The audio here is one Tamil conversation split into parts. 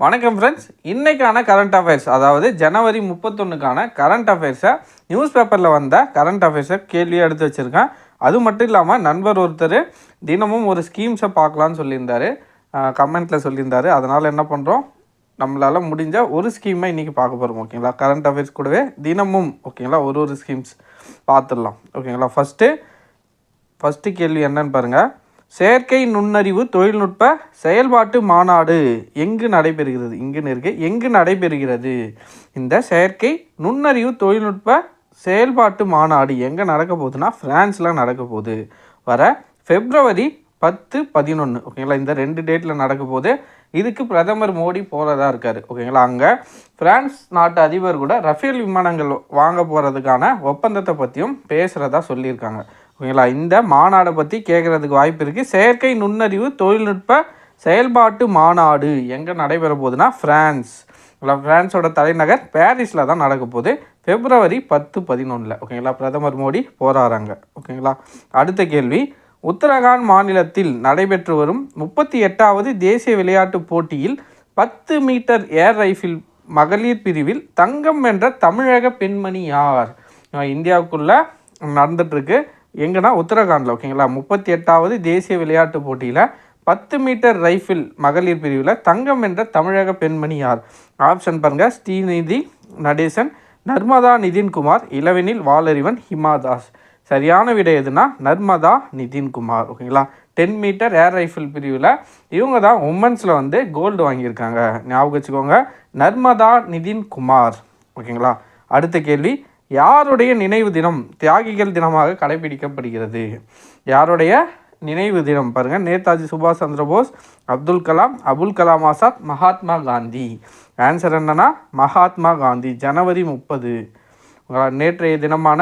வணக்கம் ஃப்ரெண்ட்ஸ் இன்றைக்கான கரண்ட் அஃபேர்ஸ் அதாவது ஜனவரி முப்பத்தொன்னுக்கான கரண்ட் அஃபேர்ஸை நியூஸ் பேப்பரில் வந்த கரண்ட் அஃபேர்ஸை கேள்வியாக எடுத்து வச்சுருக்கேன். அது மட்டும் இல்லாமல் நண்பர் ஒருத்தர் தினமும் ஒரு ஸ்கீம்ஸை பார்க்கலான்னு சொல்லியிருந்தாரு. கமெண்ட்டில் சொல்லியிருந்தார். அதனால் என்ன பண்ணுறோம் நம்மளால் முடிஞ்ச ஒரு ஸ்கீமை இன்றைக்கி பார்க்க போகிறோம் ஓகேங்களா கரண்ட் அஃபேர்ஸ் கூடவே தினமும் ஓகேங்களா ஒரு ஒரு ஸ்கீம்ஸ் பார்த்துடலாம் ஓகேங்களா ஃபஸ்ட்டு ஃபஸ்ட்டு கேள்வி என்னன்னு பாருங்கள் செயற்கை நுண்ணறிவு தொழில்நுட்ப செயல்பாட்டு மாநாடு எங்கு நடைபெறுகிறது? இங்குன்னு இருக்கு எங்கு நடைபெறுகிறது? இந்த செயற்கை நுண்ணறிவு தொழில்நுட்ப செயல்பாட்டு மாநாடு எங்கே நடக்க போகுதுன்னா ஃப்ரான்ஸில் நடக்க போகுது. வர ஃபெப்ரவரி பத்து பதினொன்று ஓகேங்களா? இந்த ரெண்டு டேட்டில் நடக்க போது இதுக்கு பிரதமர் மோடி போகிறதா இருக்கார் ஓகேங்களா? அங்கே ஃப்ரான்ஸ் நாட்டு அதிபர் கூட ரஃபேல் விமானங்கள் வாங்க போகிறதுக்கான ஒப்பந்தத்தை பற்றியும் பேசுகிறதா சொல்லியிருக்காங்க. ஓகேங்களா? இந்த மாநாடை பற்றி கேட்குறதுக்கு வாய்ப்பு இருக்குது செயற்கை நுண்ணறிவு தொழில்நுட்ப செயல்பாட்டு மாநாடு எங்கே நடைபெற போகுதுன்னா ஃப்ரான்ஸ். ஓகேங்களா? ஃப்ரான்ஸோட தலைநகர் பாரிஸில் தான் நடக்க போகுது. பிப்ரவரி பத்து பதினொன்றில் ஓகேங்களா? பிரதமர் மோடி போராடுறாங்க ஓகேங்களா? அடுத்த கேள்வி. உத்தரகாண்ட் மாநிலத்தில் நடைபெற்று வரும் முப்பத்தி எட்டாவது தேசிய விளையாட்டுப் போட்டியில் பத்து மீட்டர் ஏர் ரைஃபிள் மகளிர் பிரிவில் தங்கம் வென்ற தமிழக பெண்மணி யார்? இந்தியாவுக்குள்ளே நடந்துட்டுருக்கு எங்கன்னா உத்தரகாண்டில் ஓகேங்களா? முப்பத்தி எட்டாவது தேசிய விளையாட்டு போட்டியில் பத்து மீட்டர் ரைஃபிள் மகளிர் பிரிவில் தங்கம் என்ற தமிழக பெண்மணி யார்? ஆப்ஷன் பாருங்க. ஸ்ரீநிதி நடேசன் நர்மதா நிதின்குமார் இளவெனில் வாலறிவன் ஹிமாதாஸ் சரியான விடை எதுனா நர்மதா நிதின்குமார் ஓகேங்களா? டென் மீட்டர் ஏர் ரைஃபிள் பிரிவில் இவங்க தான் உமன்ஸில் வந்து கோல்டு வாங்கியிருக்காங்க. ஞாபகம் வச்சுக்கோங்க. நர்மதா நிதின்குமார் ஓகேங்களா? அடுத்த கேள்வி. யாருடைய நினைவு தினம் தியாகிகள் தினமாக கடைபிடிக்கப்படுகிறது? யாருடைய நினைவு தினம்? பாருங்கள் நேதாஜி சுபாஷ் சந்திர போஸ் அப்துல் கலாம் அபுல் கலாம் ஆசாத் மகாத்மா காந்தி. ஆன்சர் என்னன்னா மகாத்மா காந்தி ஜனவரி முப்பது. நேற்றைய தினமான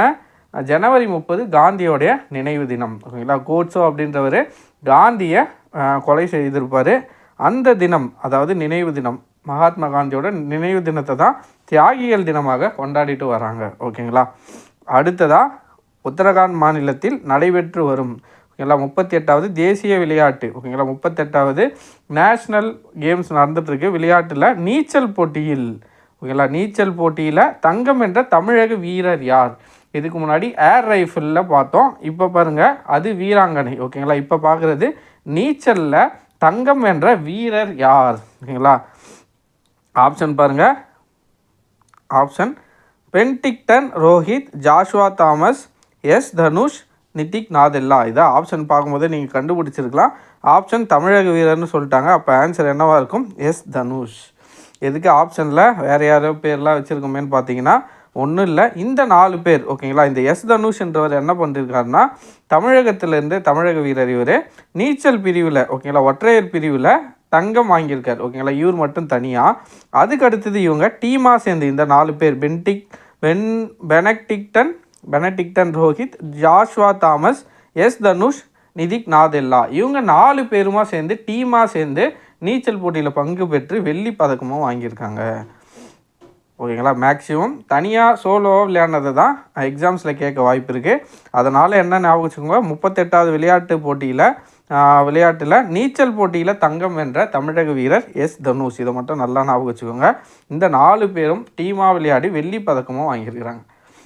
ஜனவரி முப்பது காந்தியோடைய நினைவு தினம். ஓகேங்களா? கோட்ஸோ அப்படின்றவர் காந்தியை கொலை செய்திருப்பார். அந்த தினம் அதாவது நினைவு தினம் மகாத்மா காந்தியோட நினைவு தினத்தை தான் தியாகிகள் தினமாக கொண்டாடிட்டு வராங்க. ஓகேங்களா? அடுத்ததாக உத்தரகாண்ட் மாநிலத்தில் நடைபெற்று வரும் ஓகேங்களா முப்பத்தி எட்டாவது தேசிய விளையாட்டு ஓகேங்களா முப்பத்தெட்டாவது நேஷ்னல் கேம்ஸ் நடந்துட்டுருக்கு விளையாட்டில் நீச்சல் போட்டியில் ஓகேங்களா நீச்சல் போட்டியில் தங்கம் என்ற தமிழக வீரர் யார்? இதுக்கு முன்னாடி ஏர் ரைஃபிளில் பார்த்தோம். இப்போ பாருங்கள் அது வீராங்கனை ஓகேங்களா இப்போ பார்க்குறது நீச்சலில் தங்கம் என்ற வீரர் யார்? ஓகேங்களா ஆப்ஷன் பாருங்கள் ஆப்ஷன் பென்டிக்டன் ரோஹித் ஜாஷுவா தாமஸ் எஸ் தனுஷ் நிதிக் நாதெல்லா இதை ஆப்ஷன் பார்க்கும்போதே நீங்கள் கண்டுபிடிச்சிருக்கலாம். ஆப்ஷன் தமிழக வீரர்னு சொல்லிட்டாங்க. அப்போ ஆன்சர் என்னவாக இருக்கும்? எஸ் தனுஷ் எதுக்கு ஆப்ஷனில் வேறு யாரோ பேர்லாம் வச்சுருக்கோமேன்னு பார்த்தீங்கன்னா ஒன்றும் இல்லை. இந்த நாலு பேர் ஓகேங்களா இந்த எஸ் தனுஷ்ன்றவர் என்ன பண்ணியிருக்காருன்னா தமிழகத்திலேருந்து தமிழக வீரர் இவர். நீச்சல் பிரிவில் ஓகேங்களா ஒற்றையர் பிரிவில் தங்கம் வாங்கியிருக்கார் ஓகேங்களா? இவர் மட்டும் தனியாக அதுக்கு அடுத்தது இவங்க டீமாக சேர்ந்து இந்த நாலு பேர் பென்டிக் பென் பெனக்டிக்டன் பெனடிக்டன் ரோஹித் ஜாஷ்வா தாமஸ் எஸ் தனுஷ் நிதிக் நாதெல்லா. இவங்க நாலு பேருமா சேர்ந்து டீமாக சேர்ந்து நீச்சல் போட்டியில் பங்கு பெற்று வெள்ளி பதக்கமும் வாங்கியிருக்காங்க. ஓகேங்களா? மேக்ஸிமம் தனியாக சோலோவாக விளையாடினது தான் எக்ஸாம்ஸில் கேட்க வாய்ப்பு இருக்குது அதனால் என்ன ஞாபகம் வச்சுக்கோங்க முப்பத்தெட்டாவது விளையாட்டு போட்டியில் விளையாட்டில் நீச்சல் போட்டியில் தங்கம் வென்ற தமிழக வீரர் எஸ் தனுஷ். இதை மட்டும் நல்லா ஞாபகம் வச்சுக்கோங்க. இந்த நாலு பேரும் டீமாக விளையாடி வெள்ளி பதக்கமும் வாங்கியிருக்கிறாங்க.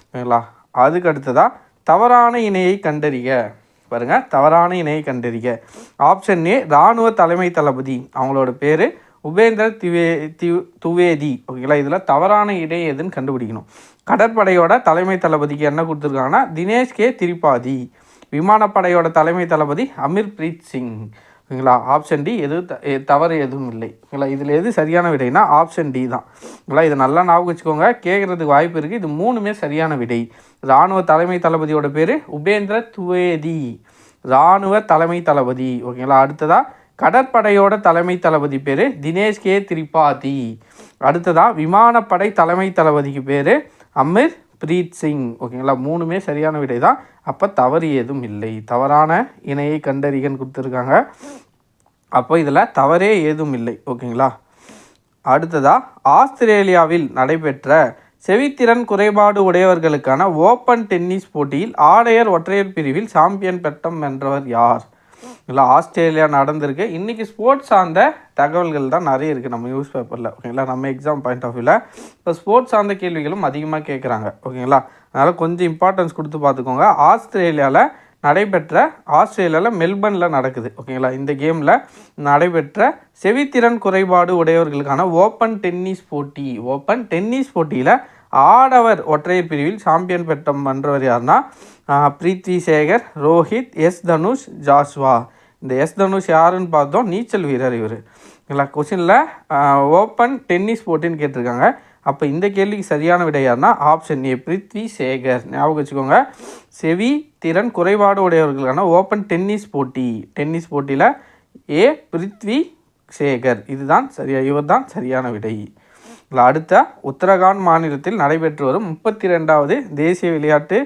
ஓகேங்களா? அதுக்கு அடுத்ததாக தவறான இணையை கண்டறிய பாருங்க தவறான இணையை கண்டறிய ஆப்ஷன் ஏ இராணுவ தலைமை தளபதி. அவங்களோட பேர் உபேந்திர திவே தி துவேதி. ஓகேங்களா? இதில் தவறான இணை எதுன்னு கண்டுபிடிக்கணும். கடற்படையோட தலைமை தளபதிக்கு என்ன கொடுத்துருக்காங்கன்னா தினேஷ் கே. திரிபாதி. விமானப்படையோட தலைமை தளபதி அமீர் பிரீத் சிங். ஓகேங்களா ஆப்ஷன் டி எது த- தவறு எதுவும் இல்லை. ஓகேங்களா இதில் எது சரியான விடைனா ஆப்ஷன் டி தான். ஓகேங்களா இதை நல்லா ஞாபகம் வச்சுக்கோங்க. கேட்குறதுக்கு வாய்ப்பு இருக்குது இது மூணுமே சரியான விடை. இராணுவ தலைமை தளபதியோட பேர் உபேந்திர துவேதி. இராணுவ தலைமை தளபதி. ஓகேங்களா அடுத்ததாக கடற்படையோட தலைமை தளபதி பேர் தினேஷ் கே திரிபாதி. அடுத்ததாக விமானப்படை தலைமை தளபதிக்கு பேர் அமிர் பிரீத் சிங் ஓகேங்களா? மூணுமே சரியான விடை தான் அப்போ தவறு ஏதும் இல்லை. தவறான இணையை கண்டறிகன்னு கொடுத்துருக்காங்க. அப்போ இதில் தவறே ஏதும் இல்லை ஓகேங்களா? அடுத்ததாக ஆஸ்திரேலியாவில் நடைபெற்ற செவித்திறன் குறைபாடு உடையவர்களுக்கான ஓப்பன் டென்னிஸ் போட்டியில் ஆடையர் ஒற்றையர் பிரிவில் சாம்பியன் பட்டம் வென்றவர் யார்? இல்லை ஆஸ்திரேலியா நடந்திருக்கு. இன்றைக்கி ஸ்போர்ட்ஸ் சார்ந்த தகவல்கள் தான் நிறைய இருக்குது நம்ம நியூஸ் பேப்பரில் ஓகேங்களா? நம்ம எக்ஸாம் பாயிண்ட் ஆஃப் வியூவில் இப்போ ஸ்போர்ட்ஸ் சார்ந்த கேள்விகளும் அதிகமாக கேட்குறாங்க ஓகேங்களா? அதனால் கொஞ்சம் இம்பார்ட்டன்ஸ் கொடுத்து பார்த்துக்கோங்க. ஆஸ்திரேலியாவில் நடைபெற்ற ஆஸ்திரேலியாவில் மெல்பர்னில் நடக்குது. ஓகேங்களா? இந்த கேமில் நடைபெற்ற செவித்திறன் குறைபாடு உடையவர்களுக்கான ஓப்பன் டென்னிஸ் போட்டி. ஓப்பன் டென்னிஸ் போட்டியில் ஆடவர் ஒற்றையர் பிரிவில் சாம்பியன் பெற்றம் பண்ணுறவர் யாருன்னா ஆஹ், பிரீத்தி சேகர் ரோஹித் எஸ் தனுஷ் ஜாஸ்வா. இந்த எஸ் தனுஷ் யாருன்னு பார்த்தோம். நீச்சல் வீரர் இவர். இல்லை கொஷினில் ஓப்பன் டென்னிஸ் போட்டின்னு கேட்டிருக்காங்க. அப்போ இந்த கேள்விக்கு சரியான விடை யாருன்னா ஆப்ஷன் ஏ பிருத்வி சேகர். ஞாபகம் வச்சுக்கோங்க. செவி திறன் குறைபாடு உடையவர்களுக்கான ஓப்பன் டென்னிஸ் போட்டி. டென்னிஸ் போட்டியில் ஏ பிருத்வி சேகர். இதுதான் சரியா இவர் தான் சரியான விடை. அடுத்த உத்தரகாண்ட் மாநிலத்தில் நடைபெற்று வரும் முப்பத்தி ரெண்டாவது தேசிய விளையாட்டு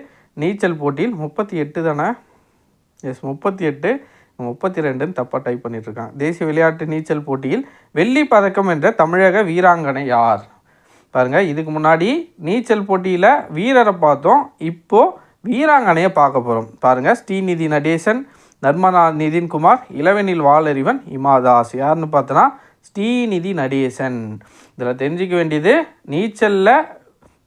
நீச்சல் போட்டியில் முப்பத்தி எட்டு தானே? எஸ் முப்பத்தி எட்டு முப்பத்தி ரெண்டுன்னு தப்பாக டைப் பண்ணிகிட்ருக்கான் தேசிய விளையாட்டு நீச்சல் போட்டியில் வெள்ளி பதக்கம் என்ற தமிழக வீராங்கனை யார்? பாருங்கள் இதுக்கு முன்னாடி நீச்சல் போட்டியில் வீரரை பார்த்தோம். இப்போ வீராங்கனையை பார்க்க போகிறோம் பாருங்கள் ஸ்ரீநிதி நடேசன் நர்மதா நிதின்குமார் இளவெனில் வாலறிவன் இமாதாஸ் யாருன்னு பார்த்தோன்னா ஸ்ரீநிதி நடேசன். இதில் தெரிஞ்சிக்க வேண்டியது நீச்சலில்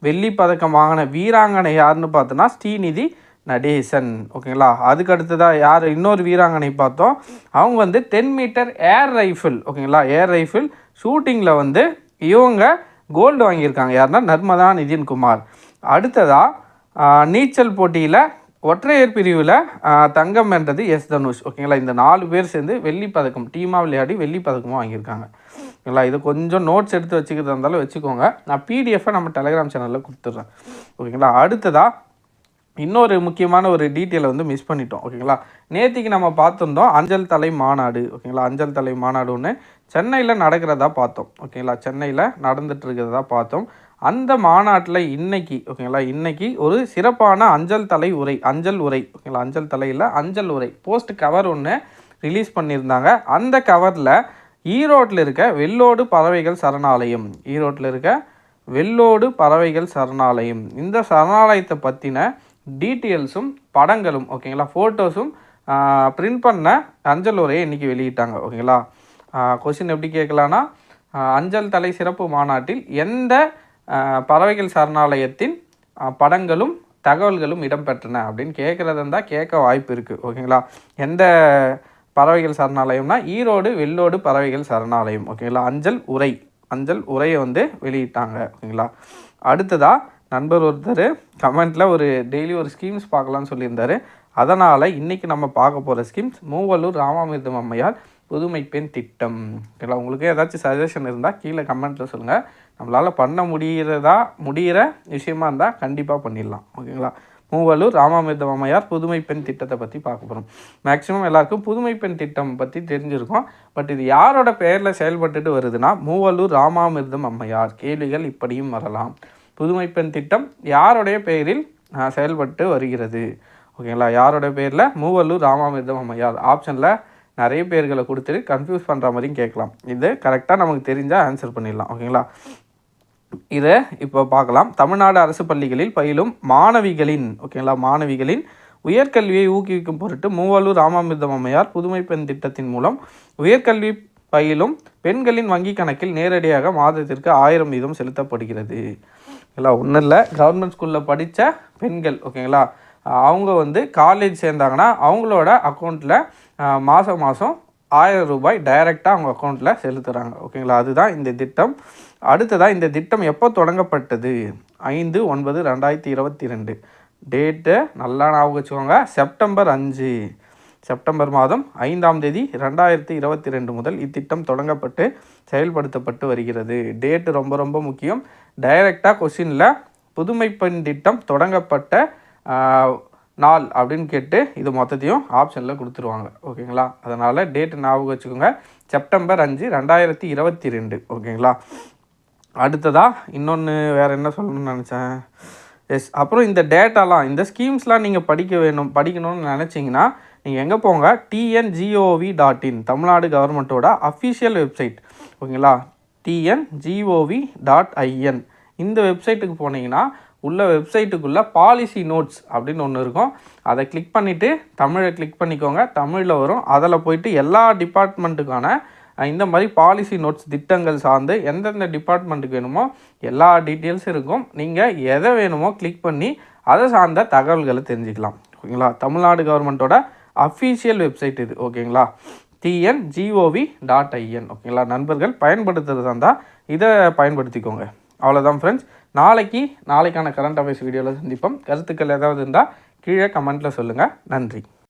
வெள்ளி பதக்கம் வாங்கின வீராங்கனை யாருன்னு பார்த்தோன்னா ஸ்ரீநிதி நடேசன் ஓகேங்களா? அதுக்கு அடுத்ததாக யார்? இன்னொரு வீராங்கனை பார்த்தோம். அவங்க வந்து டென் மீட்டர் ஏர் ரைஃபிள் ஓகேங்களா? ஏர் ரைஃபிள் ஷூட்டிங்கில் வந்து இவங்க கோல்டு வாங்கியிருக்காங்க. யாருன்னா? நர்மதா நிதின்குமார். அடுத்ததாக நீச்சல் போட்டியில் ஒற்றையர் பிரிவில் தங்கம் வென்றது எஸ் தனுஷ் ஓகேங்களா? இந்த நாலு பேர் சேர்ந்து வெள்ளி பதக்கம் டீமாக விளையாடி வெள்ளி பதக்கமும் வாங்கியிருக்காங்க. ஓகேங்களா? இது கொஞ்சம் நோட்ஸ் எடுத்து வச்சுக்கிறதா இருந்தாலும் வச்சுக்கோங்க. நான் பிடிஎஃபை நம்ம டெலிகிராம் சேனலில் கொடுத்துட்றேன். ஓகேங்களா? அடுத்ததாக இன்னொரு முக்கியமான ஒரு டீட்டெயிலை வந்து மிஸ் பண்ணிட்டோம் ஓகேங்களா நேற்றுக்கு நம்ம பார்த்துருந்தோம் அஞ்சல் தலை மாநாடு ஓகேங்களா அஞ்சல் தலை மாநாடு ஒன்று சென்னையில் நடக்கிறதா பார்த்தோம் ஓகேங்களா சென்னையில் நடந்துட்டு இருக்கிறதா பார்த்தோம். அந்த மாநாட்டில் இன்னைக்கு ஓகேங்களா இன்னைக்கு ஒரு சிறப்பான அஞ்சல் தலை உரை அஞ்சல் உரை ஓகேங்களா அஞ்சல் தலையில் அஞ்சல் உரை போஸ்ட் கவர் ஒன்று ரிலீஸ் பண்ணியிருந்தாங்க. அந்த கவரில் ஈரோட்டில் இருக்க வெள்ளோடு பறவைகள் சரணாலயம் ஈரோட்டில் இருக்க வெள்ளோடு பறவைகள் சரணாலயம் இந்த சரணாலயத்தை பற்றின டீட்டெயில்ஸும் படங்களும் ஓகேங்களா? ஃபோட்டோஸும் பிரிண்ட் பண்ண அஞ்சல் உரையை இன்றைக்கி வெளியிட்டாங்க ஓகேங்களா? கொஷின் எப்படி கேட்கலான்னா அஞ்சல் தலை சிறப்பு மாநாட்டில் எந்த பறவைகள் சரணாலயத்தின் படங்களும் தகவல்களும் இடம்பெற்றன அப்படின்னு கேட்குறது இருந்தால் கேட்க வாய்ப்பு இருக்குது ஓகேங்களா? எந்த பறவைகள் சரணாலயம்னா ஈரோடு வெள்ளோடு பறவைகள் சரணாலயம் ஓகேங்களா? அஞ்சல் உரை அஞ்சல் உரையை வந்து வெளியிட்டாங்க ஓகேங்களா? அடுத்ததாக நண்பர் ஒருத்தர் கமெண்ட்டில் ஒரு டெய்லி ஒரு ஸ்கீம்ஸ் பார்க்கலாம்னு சொல்லியிருந்தார். அதனால் இன்றைக்கி நம்ம பார்க்க போகிற ஸ்கீம்ஸ் மூவலூர் ராமாமிர்தம் அம்மையார் புதுமை பெண் திட்டம். இல்லை உங்களுக்கு ஏதாச்சும் சஜஷன் இருந்தால் கீழே கமெண்ட்டில் சொல்லுங்கள் நம்மளால் பண்ண முடிகிறதா முடிகிற விஷயமா இருந்தால் கண்டிப்பாக பண்ணிடலாம். ஓகேங்களா? மூவலூர் ராமாமிர்தம் அம்மையார் புதுமை பெண் திட்டத்தை பற்றி பார்க்க போகிறோம் மேக்ஸிமம் எல்லாருக்கும் புதுமை பெண் திட்டம் பற்றி தெரிஞ்சிருக்கும். பட் இது யாரோட பெயரில் செயல்பட்டுட்டு வருதுன்னா மூவலூர் ராமாமிர்தம் அம்மையார். கேள்விகள் இப்படியும் வரலாம். புதுமை பெண் திட்டம் யாருடைய பெயரில் செயல்பட்டு வருகிறது? ஓகேங்களா? யாரோட பேரில் மூவல்லூர் ராமாமிர்தம் அம்மையார். ஆப்ஷனில் நிறைய பேர்களை கொடுத்துட்டு கன்ஃபியூஸ் பண்ணுற மாதிரியும் கேட்கலாம். இது கரெக்டாக நமக்கு தெரிஞ்சால் ஆன்சர் பண்ணிடலாம். ஓகேங்களா? இதை இப்போ பார்க்கலாம். தமிழ்நாடு அரசு பள்ளிகளில் பயிலும் மாணவிகளின் ஓகேங்களா? மாணவிகளின் உயர்கல்வியை ஊக்குவிக்கும் பொருட்டு மூவலூர் ராமாமிர்தம் அம்மையார் புதுமை பெண் திட்டத்தின் மூலம் உயர்கல்வி பயிலும் பெண்களின் வங்கி கணக்கில் நேரடியாக மாதத்திற்கு ஆயிரம் வீதம் செலுத்தப்படுகிறது. ஓகேங்களா ஒன்றும் இல்லை. கவர்மெண்ட் ஸ்கூலில் படித்த பெண்கள் ஓகேங்களா அவங்க வந்து காலேஜ் சேர்ந்தாங்கன்னா அவங்களோட அக்கௌண்ட்டில் மாதம் மாதம் ஆயிரம் ரூபாய் டைரெக்டாக அவங்க அக்கௌண்ட்டில் செலுத்துகிறாங்க ஓகேங்களா அதுதான் இந்த திட்டம். அடுத்ததாக இந்த திட்டம் எப்போ தொடங்கப்பட்டது? ஐந்து ஒன்பது ரெண்டாயிரத்தி இருபத்தி ரெண்டு. டேட்டு நல்லா ஞாபகம் வச்சுக்கோங்க. செப்டம்பர் அஞ்சு. செப்டம்பர் மாதம் ஐந்தாம் தேதி ரெண்டாயிரத்தி இருபத்தி ரெண்டு முதல் இத்திட்டம் தொடங்கப்பட்டு செயல்படுத்தப்பட்டு வருகிறது. டேட்டு ரொம்ப ரொம்ப முக்கியம். டைரெக்டாக கொஷினில் புதுமை பெண் திட்டம் தொடங்கப்பட்ட நாள் அப்படின்னு கேட்டு இது மொத்தத்தையும் ஆப்ஷனில் கொடுத்துருவாங்க. ஓகேங்களா? அதனால் டேட்டு ஞாபகம் வச்சுக்கோங்க. செப்டம்பர் அஞ்சு ரெண்டாயிரத்தி இருபத்தி ரெண்டு. ஓகேங்களா? அடுத்ததாக இன்னொன்று வேறு என்ன சொல்லணும்னு நினச்சேன்? எஸ் அப்புறம் இந்த டேட்டாலாம் இந்த ஸ்கீம்ஸ்லாம் நீங்கள் படிக்க வேணும் படிக்கணும்னு நினச்சிங்கன்னா நீங்கள் எங்கே போங்க? டிஎன்ஜிஓவி டாட் இன் தமிழ்நாடு கவர்மெண்ட்டோட அஃபிஷியல் வெப்சைட் ஓகேங்களா? T N gov dot I N இந்த வெப்சைட்டுக்கு போனீங்கன்னா உள்ள வெப்சைட்டுக்குள்ளே பாலிசி நோட்ஸ் அப்படின்னு ஒன்று இருக்கும். அதை கிளிக் பண்ணிவிட்டு தமிழை கிளிக் பண்ணிக்கோங்க. தமிழில் வரும். அதில் போயிட்டு எல்லா டிபார்ட்மெண்ட்டுக்கான இந்த மாதிரி பாலிசி நோட்ஸ் திட்டங்கள் சார்ந்து எந்தெந்த டிபார்ட்மெண்ட்டுக்கு வேணுமோ எல்லா டீட்டெயில்ஸும் இருக்கும். நீங்கள் எதை வேணுமோ கிளிக் பண்ணி அதை சார்ந்த தகவல்களை தெரிஞ்சுக்கலாம். ஓகேங்களா? தமிழ்நாடு கவர்மெண்ட்டோட அஃபீஷியல் வெப்சைட் இது ஓகேங்களா? டிஎன்ஜிஓவி டாட் ஐஎன் ஓகேங்களா? நண்பர்கள் பயன்படுத்துறதா இருந்தால் இதை பயன்படுத்திக்கோங்க. அவ்வளோதான் ஃப்ரெண்ட்ஸ் நாளைக்கு நாளைக்கான கரண்ட் அஃபேர்ஸ் வீடியோவில் சந்திப்போம். கருத்துக்கள் ஏதாவது இருந்தால் கீழே கமெண்ட்டில் சொல்லுங்கள் நன்றி.